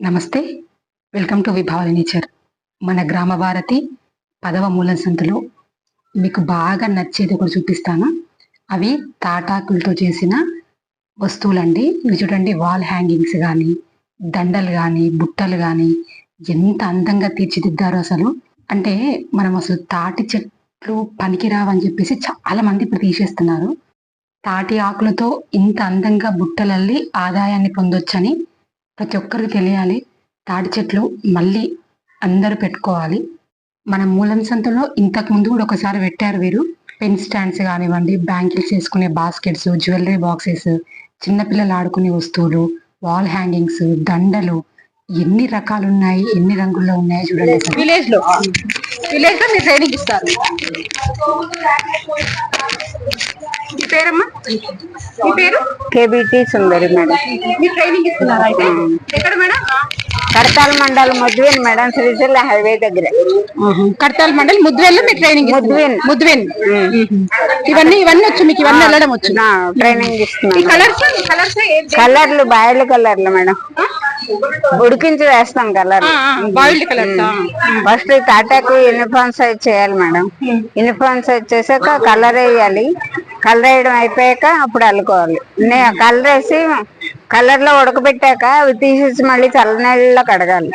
నమస్తే. Welcome to Vibhavari nature మన గ్రామ భారతి పదవ మూలం సంతలో మీకు బాగా నచ్చేది ఒకటి చూపిస్తాను. అవి తాటాకులతో చేసిన వస్తువులండి. ఇవి చూడండి వాల్ హ్యాంగింగ్స్ కానీ దండలు కానీ బుట్టలు కానీ ఎంత అందంగా తీర్చిదిద్దారో అసలు. అంటే మనం అసలు తాటి చెట్లు పనికిరావని చెప్పేసి చాలా మంది ఇప్పుడు తీసేస్తున్నారు. తాటి ఆకులతో ఇంత అందంగా బుట్టలల్లి ఆదాయాన్ని పొందొచ్చని ప్రతి ఒక్కరికి తెలియాలి. తాటి చెట్లు మళ్ళీ అందరూ పెట్టుకోవాలి. మన మూలం సంతలో ఇంతకు ముందు కూడా ఒకసారి పెట్టారు వీరు. పెన్ స్టాండ్స్ కానివ్వండి బ్యాంగిల్స్ వేసుకునే బాస్కెట్స్ జ్యువెలరీ బాక్సెస్ చిన్నపిల్లలు ఆడుకునే వస్తువులు వాల్ హ్యాంగింగ్స్ దండలు ఎన్ని రకాలు ఉన్నాయి ఎన్ని రంగుల్లో ఉన్నాయో చూడండి. విలేజ్లో? విలేజ్లో మీరు ట్రైనింగ్ ఇస్తారు. పేరమ్మా? మీ పేరు? K B T Sundari madam. మీరు ట్రైనింగ్ ఇస్తున్నారా అయితే? ఎక్కడ మేడం? కడతాల మండలం మధువేన్ మేడం శ్రీశైల హైవే దగ్గర. కడతాల మండలి ముద్దువెల్లు మీరు ట్రైనింగ్ ముద్దువెన్. ముద్దువెన్ ఇవన్నీ ఇవన్నీ వచ్చు మీకు ఇవన్నీ వెళ్ళడం వచ్చు. ట్రైనింగ్ ఇస్తున్నాను. కలర్స్ కలర్స్ కలర్లు బాయిల్ కలర్లు మేడం. ఉడికించి వేస్తాం కలర్ బాయిల్డ్ కలర్స్ ఫస్ట్ తాటాకు యూనిఫామ్ సైజ్ చేయాలి మేడం. యూనిఫామ్ సైజ్ చేసాక కలర్ వేయాలి. కలర్ వేయడం అయిపోయాక అప్పుడు అల్లుకోవాలి. కలర్ వేసి కలర్లో ఉడకబెట్టాక అవి తీసేసి మళ్ళీ చల్లనీళ్ళలో కడగాలి.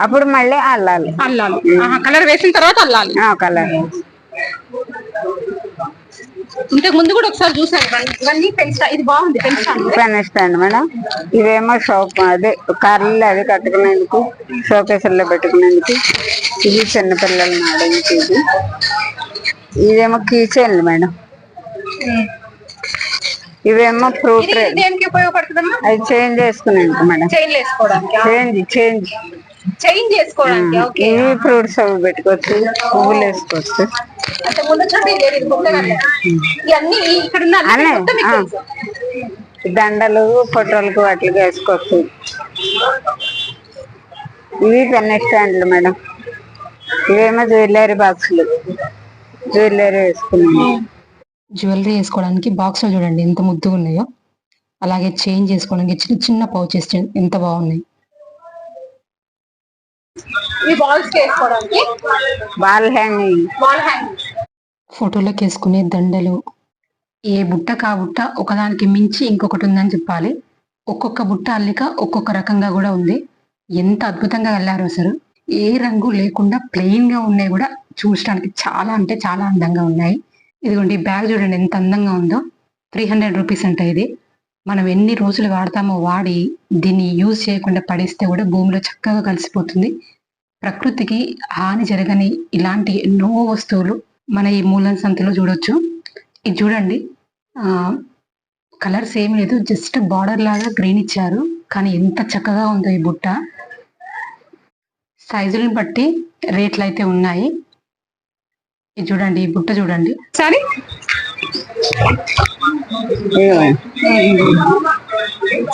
అప్పుడు మళ్ళీ అల్లాలి. అల్లాలి. కలర్ వేసిన తర్వాత అల్లాలి. కలర్. ఇంతకు ముందు కూడా ఒకసారి చూసాను ఇవన్నీ- పెంచా ఇది బాగుంది పెంచాను మేడం. ఇవేమో షోప్ అదే కర్రలు అవి కట్టుకునేందుకు షోకేసుల్లో పెట్టుకునేందుకు. ఇది చిన్నపిల్లలు ఇది? ఇదేమో కీచైన్లు మేడం. ఇవేమో ఫ్రూట్ దేనికి ఉపయోగపడుతుందమ్మా? అది చేంజ్ చేసుకునేందుకు మేడం. చైన్ వేసుకోవడానికి చేంజ్ చేంజ్ చైన్ చేసుకోవడానికి ఓకే. ఇవి ఫ్రూట్స్ అవి పెట్టుకోవచ్చు పువ్వులు వేసుకోవచ్చు. అంటే ముందు చూడండి ఇది ఇది కొత్తగా లేదు. ఇవన్నీ ఇక్కడ ఉన్న అన్ని అన్నీ, మొత్తం మీకు ఆ. తెలుసు. దండలు ఫోటోలకు వాటికి వేసుకోవచ్చు. ఇవి పెన్ స్టాండ్లు మేడం. ఇవేమో జ్యువెలరీ బాక్సులు జ్యువెలరీ వేసుకున్నాము జ్యువెలరీ వేసుకోవడానికి బాక్స్ చూడండి ఎంత ముద్దుగా ఉన్నాయో. అలాగే చేంజ్ చేసుకోవడానికి చిన్న చిన్న పౌచెస్ ఎంత బాగున్నాయి. ఫోటోలోకి వేసుకునే దండలు. ఏ బుట్ట కా బుట్ట ఒకదానికి మించి ఇంకొకటి ఉందని చెప్పాలి. ఒక్కొక్క బుట్ట అల్లిక ఒక్కొక్క రకంగా కూడా ఉంది. ఎంత అద్భుతంగా వెళ్ళారు అసలు ఏ రంగు లేకుండా ప్లెయిన్గా ఉన్నాయి కూడా చూడడానికి చాలా అంటే చాలా అందంగా ఉన్నాయి. ఇదిగోండి ఈ బ్యాగ్ చూడండి ఎంత అందంగా ఉందో. త్రీ హండ్రెడ్ రూపీస్ అంట ఇది. మనం ఎన్ని రోజులు వాడతామో వాడి దీన్ని యూజ్ చేయకుండా పడేస్తే కూడా భూమిలో చక్కగా కలిసిపోతుంది. ప్రకృతికి హాని జరగని ఇలాంటి ఎన్నో వస్తువులు మన ఈ మూలం సంతలో చూడొచ్చు. ఇది చూడండి ఆ కలర్స్ ఏమి లేదు జస్ట్ బార్డర్ లాగా గ్రీన్ ఇచ్చారు. కానీ ఎంత చక్కగా ఉందో ఈ బుట్ట. సైజులను బట్టి రేట్లు అయితే ఉన్నాయి. ఇది చూడండి ఈ బుట్ట చూడండి. సారీ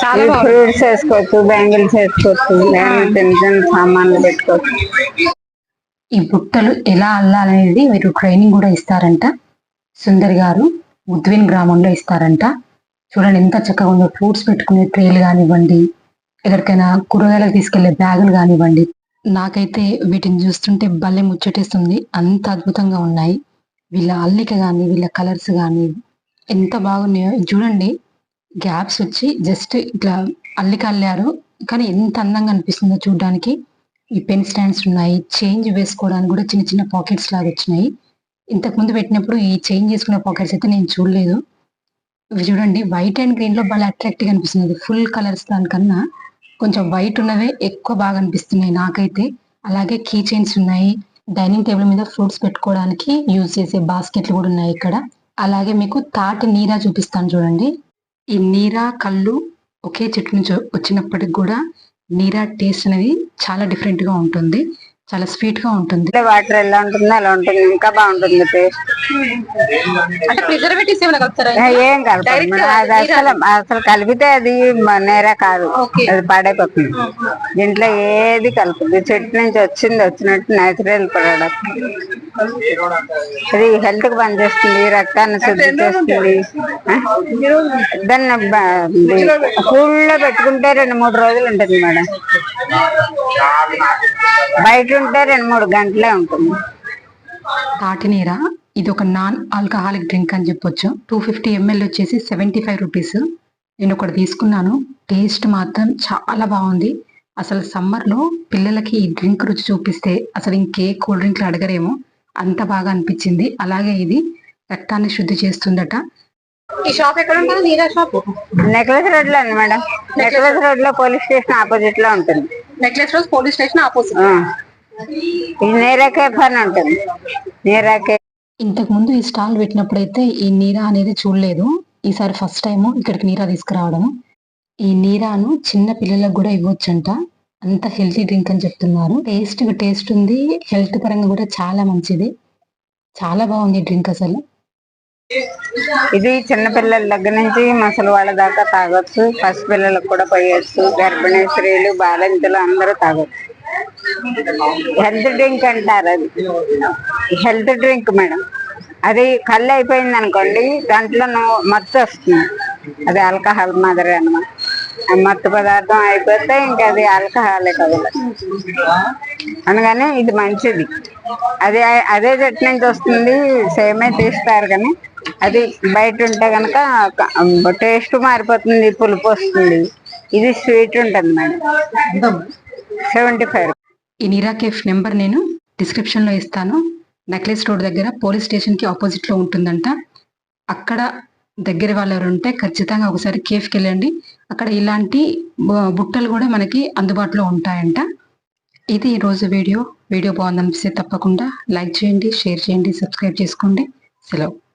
చాలా బాగుంది. ఫ్రూట్స్ వేసుకోవచ్చు బ్యాంగిల్స్ వేసుకోవచ్చు సామాన్లు పెట్టుకోవచ్చు. ఈ బుట్టలు ఎలా అల్లాలనేది మీరు ట్రైనింగ్ కూడా ఇస్తారంట. సుందర్ గారు ఉద్విన్ గ్రామంలో ఇస్తారంట. చూడండి ఎంత చక్కగా ఉందో. ఫ్రూట్స్ పెట్టుకునే ట్రేలు కానివ్వండి ఎక్కడికైనా కూరగాయలకు తీసుకెళ్ళే బ్యాగులు కానివ్వండి నాకైతే వీటిని చూస్తుంటే భలే ముచ్చటేస్తుంది. అంత అద్భుతంగా ఉన్నాయి. వీళ్ళ అల్లిక కానీ వీళ్ళ కలర్స్ కానీ ఎంత బాగున్నాయో చూడండి. గ్యాప్స్ వచ్చి జస్ట్ ఇట్లా అల్లిక అల్లారు. కానీ ఎంత అందంగా అనిపిస్తుందో చూడడానికి. ఈ పెన్ స్టాండ్స్ ఉన్నాయి. చేంజ్ వేసుకోవడానికి కూడా చిన్న చిన్న పాకెట్స్ లాగా వచ్చినాయి. ఇంతకు ముందు పెట్టినప్పుడు ఈ చేంజ్ చేసుకునే పాకెట్స్ అయితే నేను చూడలేదు. ఇవి చూడండి. వైట్ అండ్ గ్రీన్లో బాగా అట్రాక్టివ్ అనిపిస్తుంది ఫుల్ కలర్స్ దానికన్నా. కొంచెం వైట్ ఉన్నవే ఎక్కువ బాగా అనిపిస్తున్నాయి నాకైతే. అలాగే కీ చైన్స్ ఉన్నాయి. డైనింగ్ టేబుల్ మీద ఫ్రూట్స్ పెట్టుకోవడానికి యూజ్ చేసే బాస్కెట్లు కూడా ఉన్నాయి ఇక్కడ. అలాగే మీకు తాటి నీరా చూపిస్తాను చూడండి. ఈ నీరా కళ్ళు ఒకే చెట్టు నుంచి వచ్చినప్పటికి కూడా నీరా టేస్ట్ అనేది చాలా డిఫరెంట్గా ఉంటుంది. చాలా స్వీట్గా ఉంటుంది వాటర్ ఎలా ఉంటుందో అలా ఉంటుంది. ఇంకా బాగుంటుంది టేస్ట్. అంటే ప్రిజర్వేటివ్స్ ఏమైనా కలుపుతారా ఏం మేడం. అది అసలు అసలు కలిపితే అది నేర కాదు. అది పాడైపోతుంది. దీంట్లో ఏది కలపదు చెట్టు నుంచి వచ్చింది వచ్చినట్టు నేచురల్ ప్రోడక్ట్ అది హెల్త్కి పనిచేస్తుంది రక్తాన్ని శుద్ధి చేస్తుంది? దాన్ని కూల్లో పెట్టుకుంటే రెండు మూడు రోజులు ఉంటుంది మేడం. బయట ఉంటే రెండు మూడు గంటలే ఉంటుంది. తాటినీర ఇది ఒక నాన్ ఆల్కహాలిక్ డ్రింక్ అని చెప్పొచ్చు. టూ ఫిఫ్టీ ఎంఎల్ వచ్చేసి సెవెంటీ ఫైవ్ రూపీస్. నేను ఒకటి తీసుకున్నాను. టేస్ట్ మాత్రం చాలా బాగుంది. అసలు సమ్మర్లో పిల్లలకి ఈ డ్రింక్ రుచి చూపిస్తే అసలు ఇంకే కూల్ డ్రింక్లు అడగరేమో. అంత బాగా అనిపించింది. అలాగే ఇది రక్తాన్ని శుద్ధి చేస్తుందట. ఈ షాప్ ఎక్కడ ఉంటుంది నీరా షాప్? నెక్లెస్ రోడ్లో మేడం. నెక్లెస్ రోడ్లో పోలీస్ స్టేషన్ ఆపోజిట్లో ఉంటుంది. Necklace Road police station opposite. ఆ. ఇది నేరా కేఫ్ అని ఉంటుంది నేరా కేఫ్ ఇంతకు ముందు ఈ స్టాల్ పెట్టినప్పుడైతే ఈ నీరా అనేది చూడలేదు. ఈసారి ఫస్ట్ టైం ఇక్కడికి నీరా తీసుకురావడం. ఈ నీరాను చిన్న పిల్లలకు కూడా ఇవ్వచ్చంట. అంత హెల్తీ డ్రింక్ అని చెప్తున్నారు. టేస్ట్ టేస్ట్ ఉంది. హెల్త్ పరంగా కూడా చాలా మంచిది. చాలా బాగుంది డ్రింక్ అసలు. ఇది చిన్న పిల్లల దగ్గర నుంచి ముసలి వాళ్ళ దాకా తాగొచ్చు. పసిపిల్లలకు కూడా పోయొచ్చు. గర్భిణీ స్త్రీలు బాలింతలు అందరూ తాగొచ్చు. హెల్త్ డ్రింక్ అంటారు అది. Health drink madam. అది కళ్ళు అయిపోయింది అనుకోండి దాంట్లో నువ్వు మత్తు వస్తుంది. అది ఆల్కహాల్ మాదిరి అనమాట మత్తు పదార్థం అయిపోతే ఇంకా అది ఆల్కహాలే కదా. అనగానే ఇది మంచిది. అదే అదే చెట్టు నుంచి వస్తుంది సేమే తీస్తారు కానీ అది బయట ఉంటే కనుక టేస్ట్ మారిపోతుంది పులుపు వస్తుంది. ఇది స్వీట్ ఉంటుంది మేడం. సెవెంటీ ఫైవ్ ఈ నీరా కేఫ్ నెంబర్ నేను డిస్క్రిప్షన్లో ఇస్తాను. నెక్లెస్ రోడ్ దగ్గర పోలీస్ స్టేషన్కి లో ఉంటుందంట. అక్కడ దగ్గర వాళ్ళు ఎవరు ఉంటే ఖచ్చితంగా ఒకసారి కేఫ్కి వెళ్ళండి అక్కడ ఇలాంటి బు- బుట్టలు కూడా మనకి అందుబాటులో ఉంటాయంట. ఇది ఈరోజు రోజు వీడియో. వీడియో బాగుందనిపిస్తే తప్పకుండా లైక్ చేయండి షేర్ చేయండి సబ్స్క్రైబ్ చేసుకోండి. సెలవు.